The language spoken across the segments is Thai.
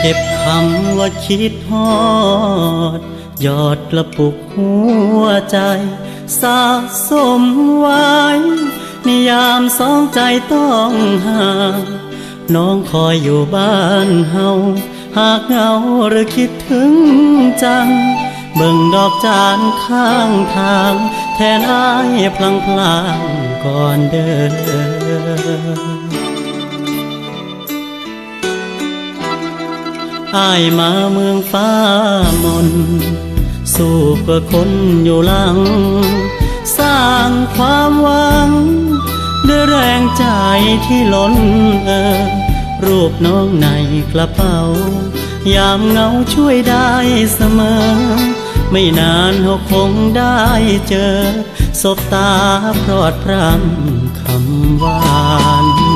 เก็บคำว่าคิดฮอดยอดกระปุกหัวใจสะสมไว้นิยามสองใจต้องห่างน้องคอยอยู่บ้านเฮาหากเหงาหรือคิดถึงจัง เบิ่งดอกจานข้างทาง แทนอายพลังพลางก่อนเดิน อายมาเมืองฟ้ามน สู้เพื่อคนอยู่หลัง สร้างความหวังด้วยแรงใจที่ล้นเออ รูปน้องในกระเป๋า ยามเงาช่วยได้เสมอ ไม่นานเราคงได้เจอ สบตาพรอดพรำคำหวาน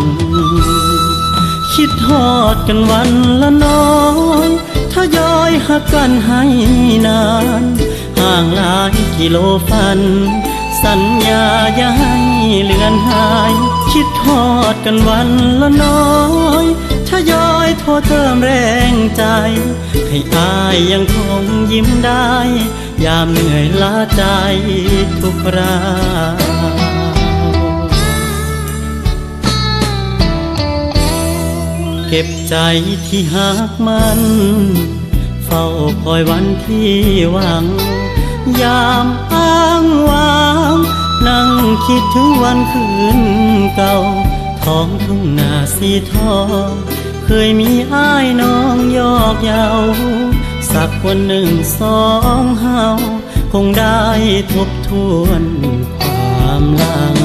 คิดทอดกันวันละน้อยทยอยหักกันให้นาน ห่างหลายกิโลฟัน สัญญาอย่าให้เลือนหาย คิดทอดกันวันละน้อยทยอยโทรเติมแรงใจ ให้อายยังคงยิ้มได้ ยามเหนื่อยล้าใจทุกครา ก็บใจที่หักมัน เฝ้าคอยวันที่หวัง ยามอ้างว้าง นั่งคิดถึงวันคืนเก่า ท้องทุ่งนาสีทองเคยมีอ้ายน้องยอกเยาสักวันหนึ่งสองเฮาคงได้ทบทวนความหลัง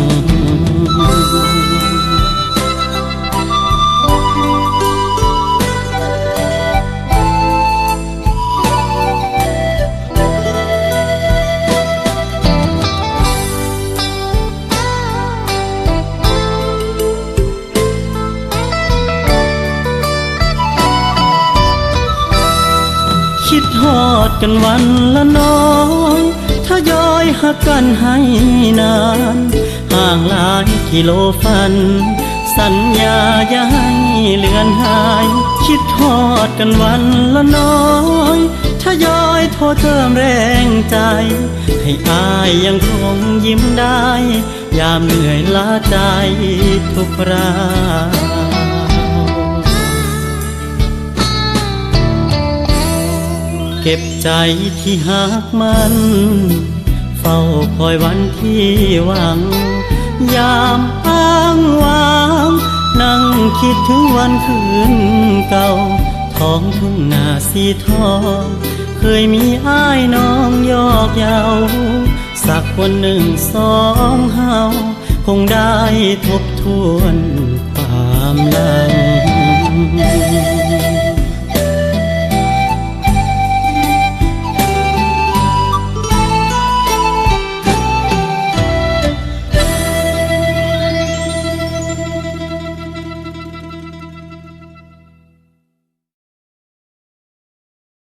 ทอดกันวันละน้อยทยอยหักกันให้นาน ห่างหลายกิโลฟัน สัญญาอย่าให้เลือนหาย คิดทอดกันวันละน้อยทยอยโทรเติมแรงใจ ให้อายยังคงยิ้มได้ ยามเหนื่อยล้าใจทุกครา ก็บใจที่หักมัน เฝ้าคอยวันที่หวัง ยามอ้างว้าง นั่งคิดถึงวันคืนเก่า ท้องทุ่งนาสีทอง เคยมีอ้ายน้องยอกเยาสักวันหนึ่งสองเฮาคงได้ทบทวนความหลัง